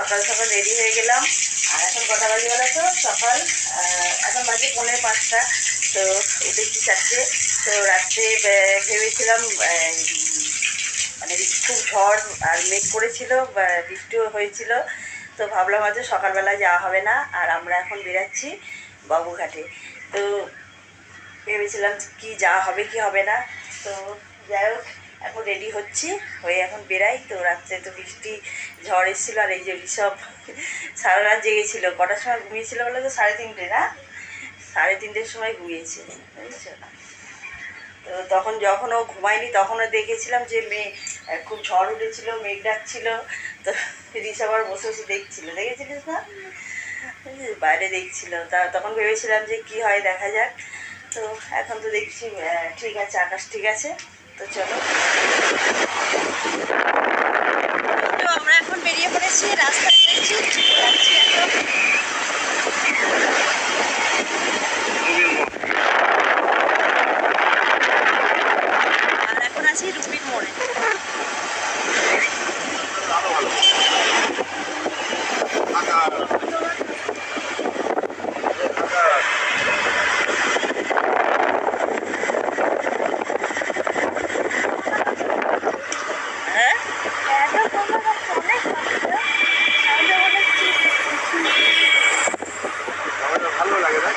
সকাল সকাল রেডি হয়ে গেলাম। আর এখন কটা বাজে বলো তো সকাল এখন বাজে পনেরো পাঁচটা। তো উঠেছি চারটে। তো রাত্রে ভেবেছিলাম মানে খুব ঝড় আর মেঘ করেছিল বৃষ্টিও হয়েছিল। তো ভাবলাম হয়তো সকালবেলা যাওয়া হবে না। আর আমরা এখন বেরাচ্ছি বাবুঘাটে। তো ভেবেছিলাম কি যাওয়া হবে, কি হবে না। তো যাই হোক, এখন রেডি হচ্ছি। হয়ে এখন বেরাই। তো রাত্রে তো বৃষ্টি ঝড় এসেছিল আর এই যে সব সারা রাত জেগেছিল। কটার সময় ঘুমিয়েছিল বলে তো? সাড়ে তিনটে, না? সাড়ে তিনটের সময় ঘুমিয়েছে, বুঝেছ? তো তখন যখন ও ঘুমায়নি তখনও দেখেছিলাম যে মেয়ে খুব ঝড় উঠেছিল, মেঘ ডাকছিল। তো ঋষভ আবার বসে বসে দেখছিল। দেখেছিলিস না? বাইরে দেখছিল। তা তখন ভেবেছিলাম যে কি হয় দেখা যাক। তো এখন তো দেখছি ঠিক আছে, আকাশ ঠিক আছে। তো চলো। এখন বেরিয়ে পড়েছি রাস্তায় যাচ্ছি যাচ্ছি এখন আর এখন আছি রুবির মোড়ে হ্যাঁ ভালো লাগে না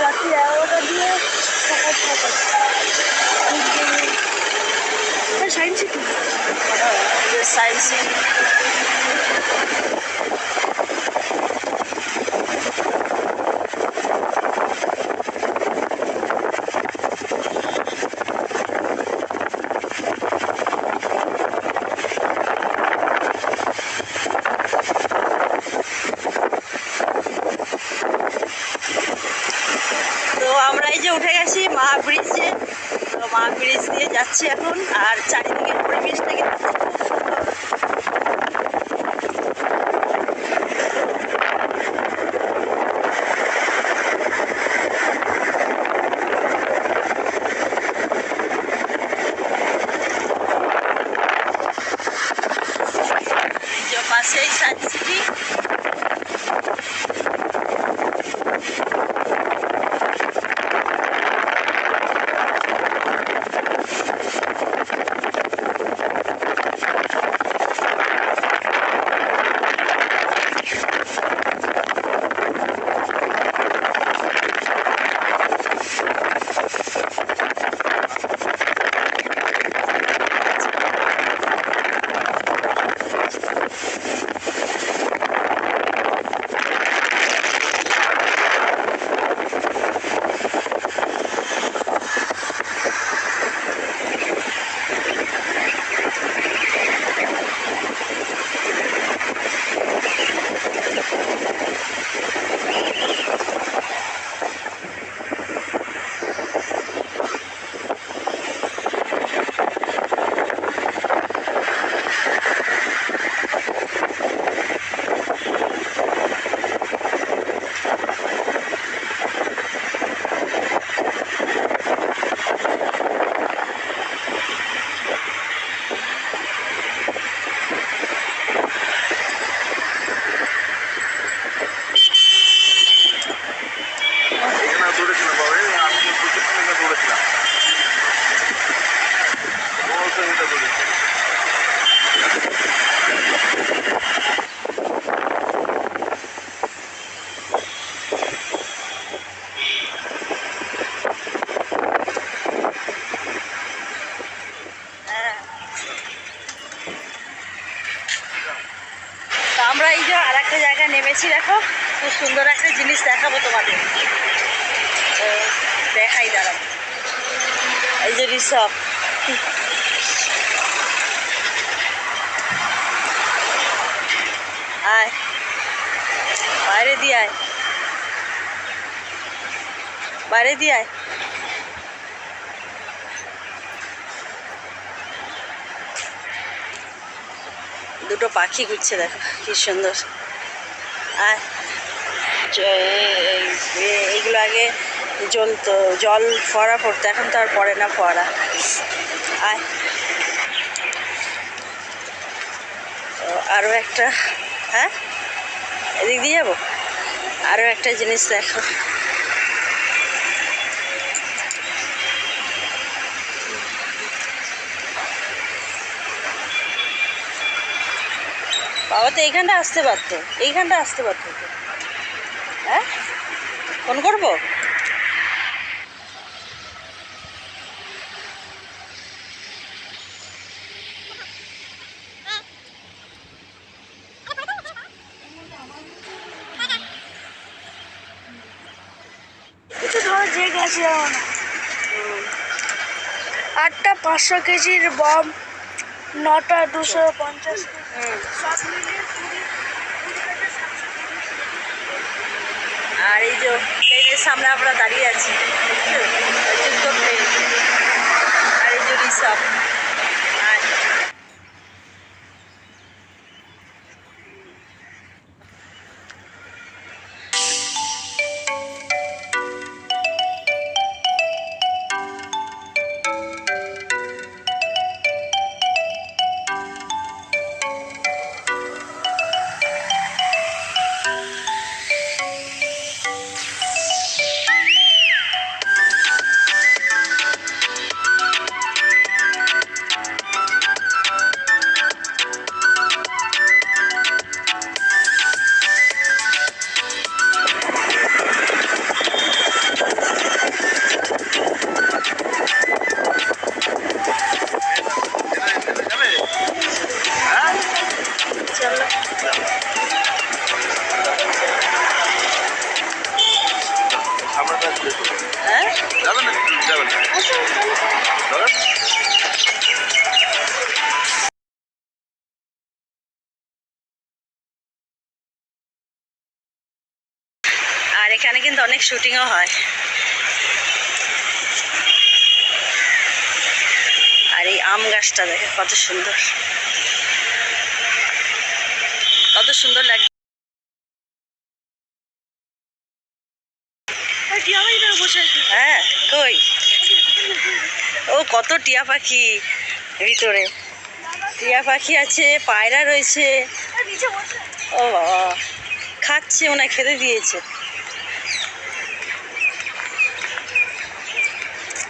রাত্রি এগারোটা দিয়ে সকাল ছটা সায়েন্স সিটি সায়েন্স তো আমরা এই যে উঠে গেছি মা ব্রিজে তো মা ব্রিজ দিয়ে যাচ্ছি এখন। আর চারিদিকে পরিবেশটা কিন্তু নেমেছি দেখো, খুব সুন্দর একটা জিনিস দেখাবো তোমাদের। দেখাই দাঁড়াবো এই যে রিসব আয়। বাইরে দিয়ে আয়। বাইরে দিয়ে আয়। দুটো পাখি ঘুরছে, দেখো, কি সুন্দর। এইগুলো আগে জ্বলতো, জল ফোয়ারা পড়তো, এখন তো আর পড়ে না ফোয়ারা। আয়। তো আরও একটা হ্যাঁ? এদিক দিয়ে যাব? আরও একটা জিনিস দেখো। বাবা তো এইখানটা আসতে পারতো, এইখানটা আসতে পারতো হ্যাঁ? ফোন করব? যে গেছে যাব না আটটা পাঁচশো কেজির বম নটা দুশো পঞ্চাশ আর এই যে প্লেনের সামনে আমরা দাঁড়িয়ে আছি? প্লেন। আর এই যে রিসাব এখানে কিন্তু অনেক শুটিংও হয়। আর এই আম গাছটা দেখে কত সুন্দর। কত সুন্দর লাগে হ্যাঁ কই? ও কত টিয়া পাখি ভিতরে। টিয়া পাখি আছে পায়রা রয়েছে। ও বাবা খাচ্ছে হয় খেতে দিয়েছে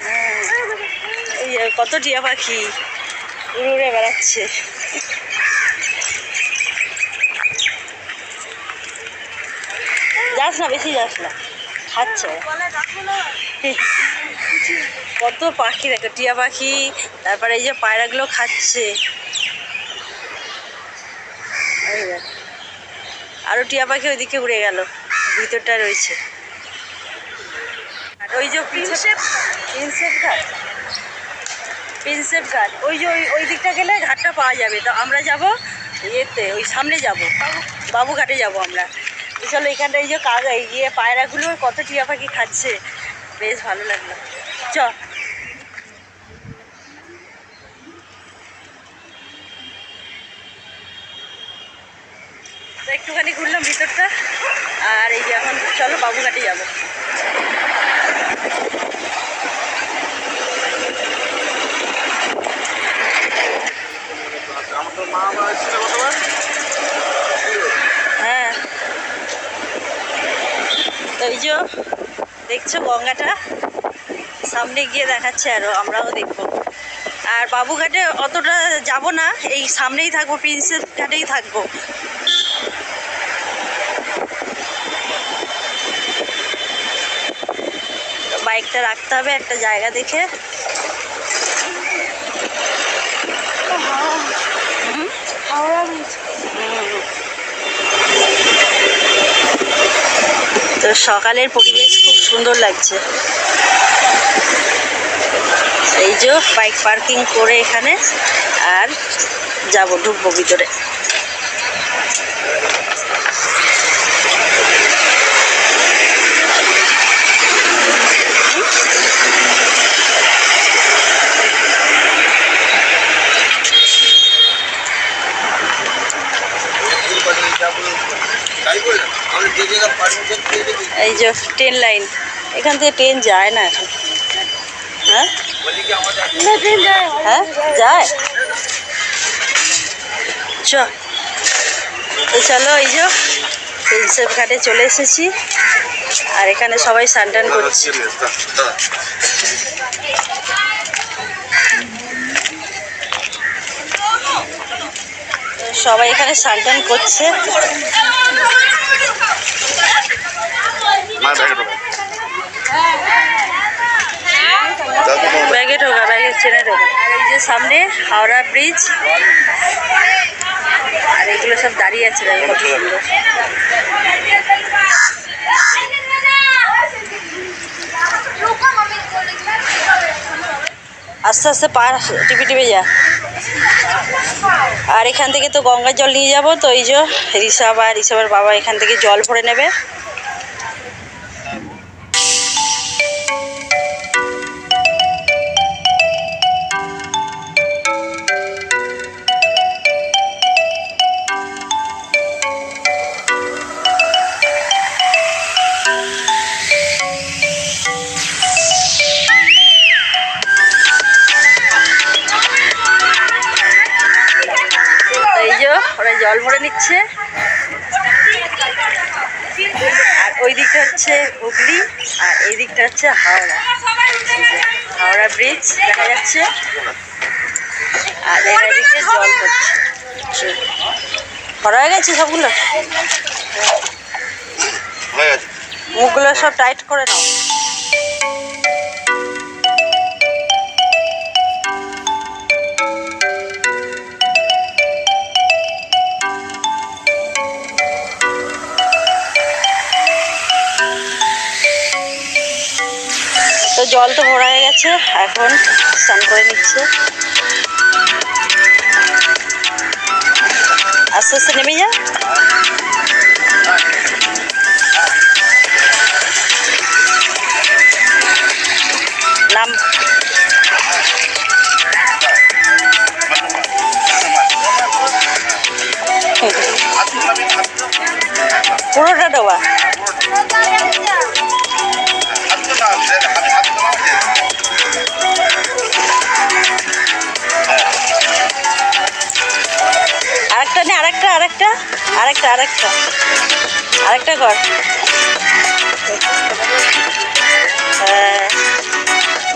হ্যাঁ, এই যে কত টিয়া পাখি। উড়ে উড়ে বেড়াচ্ছে। যাস না বেশি যাস না। খাচ্ছে কত পাখি দেখো টিয়া পাখি তারপরে এই যে পায়রাগুলো খাচ্ছে। এই দেখ। আরও টিয়া পাখি ওইদিকে উড়ে গেল ভিতরটা রয়েছে। আর ওই যে প্রিন্সেপ প্রিন্সেপ ঘাট প্রিন্সেপ ঘাট ওই যে ওই ওই দিকটা গেলে ঘাটটা পাওয়া যাবে। তো আমরা যাব ইয়েতে, ওই সামনে যাব। বাবু ঘাটে যাব আমরা। চলো এখানটা এই যে কাগা ইয়ে পায়রাগুলো, কত টিয়া পাখি খাচ্ছে। বেশ ভালো লাগল। চ। একটুখানি ঘুরলাম ভিতরটা। আর এই যে এখন চলো বাবুঘাটে যাব আমার তো মা মা এসেছিল কতবার হ্যাঁ। যে দেখছ গঙ্গাটা? সামনে গিয়ে দেখাচ্ছে আরও, আমরাও দেখব। আর বাবুঘাটে অতটা যাব না, এই সামনেই থাকব, প্রিন্সেপ ঘাটেই থাকব। বাইকটা রাখতে হবে একটা জায়গা দেখে। তো সকালের পরিবেশ খুব সুন্দর লাগছে। এই যে বাইক পার্কিং করে এখানে আর যাব ঢুকবো ভিতরে। এই যে ট্রেন লাইন এখান থেকে ট্রেন যায় না এখন। হ্যাঁ? হ্যাঁ? যায়? চ। তো চলো এই যে প্রিন্সেপ ঘাটে চলে এসেছি। আর এখানে সবাই সানটান করছে। সবাই এখানে সানটান করছে। ব্যাগে ঢোকা। ব্যাগে ঢোকা ব্যাগে চেনে ঢোকা। আর এই যে সামনে হাওড়া ব্রিজ আর এগুলো সব দাঁড়িয়ে আছে কত সুন্দর আস্তে আস্তে পা টিপে টিপে যা। আর এখান থেকে তো গঙ্গার জল নিয়ে যাব তো এই যে ঋষভ আর ঋষভের বাবা এখান থেকে জল ভরে নেবে। হচ্ছে হাওড়া। হাওড়া ব্রিজ দেখা যাচ্ছে। আর এদিকে জল পড়ছে। ভরা হয়ে গেছে সবগুলো? মুখগুলো সব টাইট করে নাও। জল তো ভরা হয়ে গেছে, এখন স্নান করে নিচ্ছে। আস্তে আস্তে নেমে যা। নাম। পুরোটা ডোবা আরেকটা নে আরেকটা আরেকটা আরেকটা আরেকটা আরেকটা কর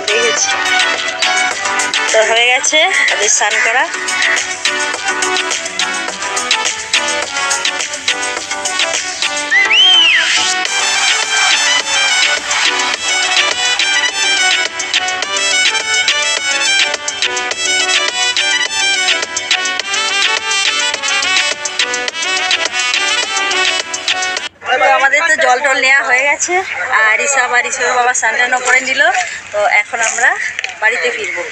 দেখেছি। তো হয়ে গেছে ওদের স্নান করা। হয়ে গেছে। আর ঋষভ আর ঋষভের বাবা স্নান করে নিল। তো এখন আমরা বাড়িতে ফিরবো।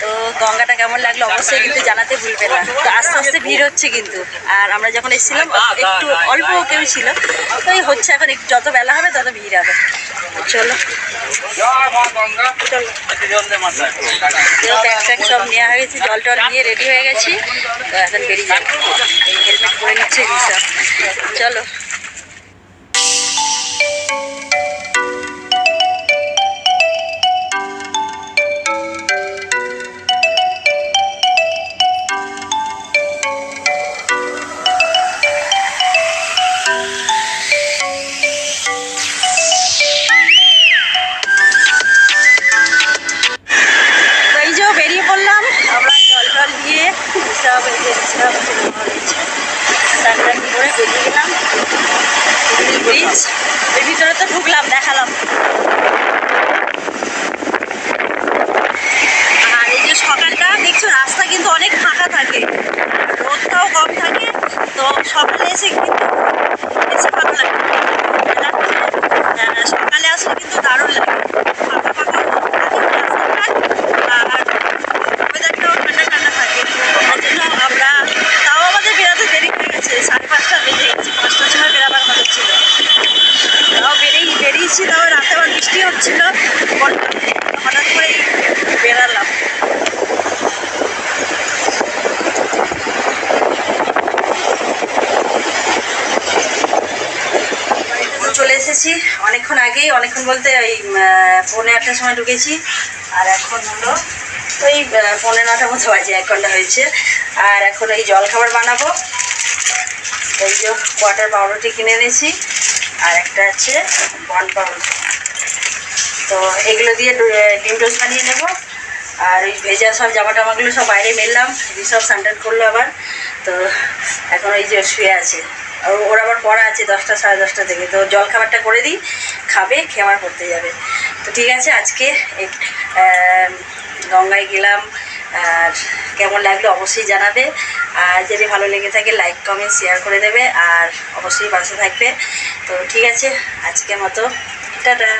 তো গঙ্গাটা কেমন লাগল অবশ্যই কিন্তু জানাতে ভুলবে না। তো আস্তে আস্তে ভিড় হচ্ছে কিন্তু। আর আমরা যখন এসেছিলাম, একটু অল্প কেউ ছিল। তো এই হচ্ছে এখন একটু যত বেলা হবে তত ভিড় হবে। চলো। ব্যাগ ট্যাগ সব নেওয়া হয়ে গেছে, জল টল নিয়ে রেডি হয়ে গেছি। তো এখন বেরিয়ে যাব। হেলমেট নিচ্ছে চলো। ব্রিজের ভিতরে তো ঢুকলাম, দেখালাম। আর এই যে সকালটা, দেখছ, রাস্তা কিন্তু অনেক ফাঁকা থাকে। রোদটাও কম থাকে, তো সকালে এসে কিন্তু বলতে ওই পৌনে আটটার সময় ঢুকেছি, আর এখন হলো ওই পৌনে নটার মতো বাজে, এক ঘণ্টা হয়েছে, আর এখন এই জল খাবার বানাবো। এই যে কোয়াটার পাউরুটি কিনে এনেছি, আর একটা আছে বন পাউরুটি। তো এগুলো দিয়ে ডিম টোস্ট বানিয়ে নেব, আর ওই ভেজা সব জামা টামাগুলো সব বাইরে মেললাম সব সানটান করল আবার, তো এখন ওই যে শুয়ে আছে। ওর আবার পড়া আছে দশটা, সাড়ে দশটা থেকে, তো জল খাবারটা করে দিই খাবে, খেয়ে করতে যাবে। তো ঠিক আছে, আজকে গঙ্গায় গেলাম। আর কেমন লাগল অবশ্যই জানাবে। আর যদি ভালো লেগে থাকে লাইক কমেন্ট শেয়ার করে দেবে। আর অবশ্যই পাশে থাকবে। তো ঠিক আছে, আজকের মতো, টাটা।